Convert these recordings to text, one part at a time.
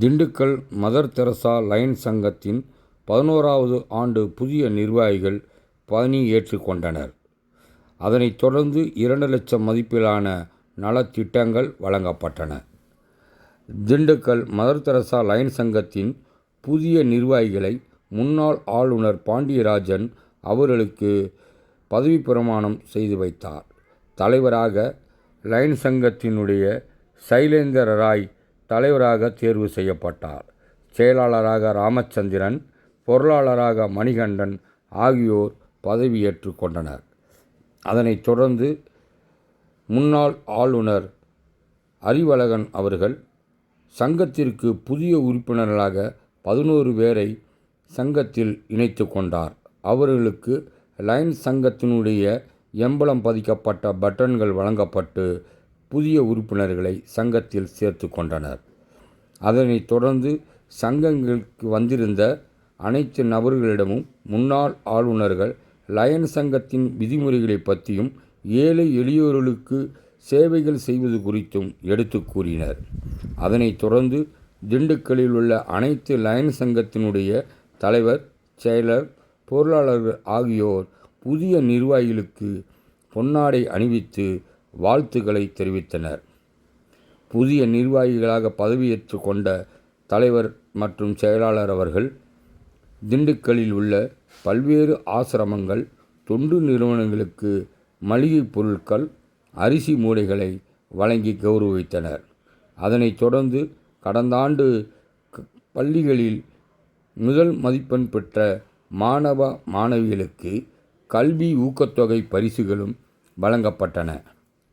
Dindigul mother Teresa Lions சங்கத்தின் பதினோராவது ஆண்டு புதிய நிர்வாகிகள் பணி கொண்டனர். அதனைத் தொடர்ந்து இரண்டு லட்சம் மதிப்பிலான நலத்திட்டங்கள் வழங்கப்பட்டன. திண்டுக்கல் மதர் தெரசா லயன்ஸ் சங்கத்தின் புதிய நிர்வாகிகளை முன்னாள் ஆளுநர் பாண்டியராஜன் அவர்களுக்கு பதவி பிரமாணம் செய்து வைத்தார். தலைவராக லயன் சங்கத்தினுடைய சைலேந்திர ராய் தலைவராக தேர்வு செய்யப்பட்டார். செயலாளராக ராமச்சந்திரன், பொருளாளராக மணிகண்டன் ஆகியோர் பதவியேற்று கொண்டனர். அதனைத் தொடர்ந்து முன்னாள் ஆளுநர் அறிவழகன் அவர்கள் சங்கத்திற்கு புதிய உறுப்பினர்களாக பதினொரு பேரை சங்கத்தில் இணைத்து கொண்டார். அவர்களுக்கு லைன் சங்கத்தினுடைய எம்பளம் பதிக்கப்பட்ட பட்டன்கள் வழங்கப்பட்டு புதிய உறுப்பினர்களை சங்கத்தில் சேர்த்து கொண்டனர். அதனைத் தொடர்ந்து சங்கங்களுக்கு வந்திருந்த அனைத்து நபர்களிடமும் முன்னாள் ஆளுநர்கள் லயன் சங்கத்தின் விதிமுறைகளை பற்றியும் ஏழை எளியோர்களுக்கு சேவைகள் செய்வது குறித்தும் எடுத்து கூறினர். அதனைத் தொடர்ந்து திண்டுக்கல்லில் உள்ள அனைத்து லயன் சங்கத்தினுடைய தலைவர், செயலர், பொருளாளர்கள் ஆகியோர் புதிய நிர்வாகிகளுக்கு பொன்னாடை அணிவித்து வாழ்த்துக்களை தெரிவித்தனர். புதிய நிர்வாகிகளாக பதவியேற்று கொண்ட தலைவர் மற்றும் செயலாளர் அவர்கள் திண்டுக்கல்லில் உள்ள பல்வேறு ஆசிரமங்கள், தொண்டு நிறுவனங்களுக்கு மளிகைப் பொருட்கள், அரிசி மூடைகளை வழங்கி கௌரவித்தனர் அதனைத் தொடர்ந்து கடந்தாண்டு பள்ளிகளில் முதல் மதிப்பெண் பெற்ற மாணவ, மாணவிகளுக்கு கல்வி ஊக்கத்தொகை பரிசுகளும் வழங்கப்பட்டன.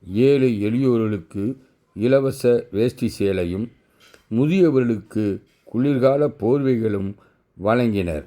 ஏழை எளியோர்களுக்கு இலவச வேஷ்டி சேலையும், முதியவர்களுக்கு குளிர்கால போர்வைகளும் வழங்கினர்.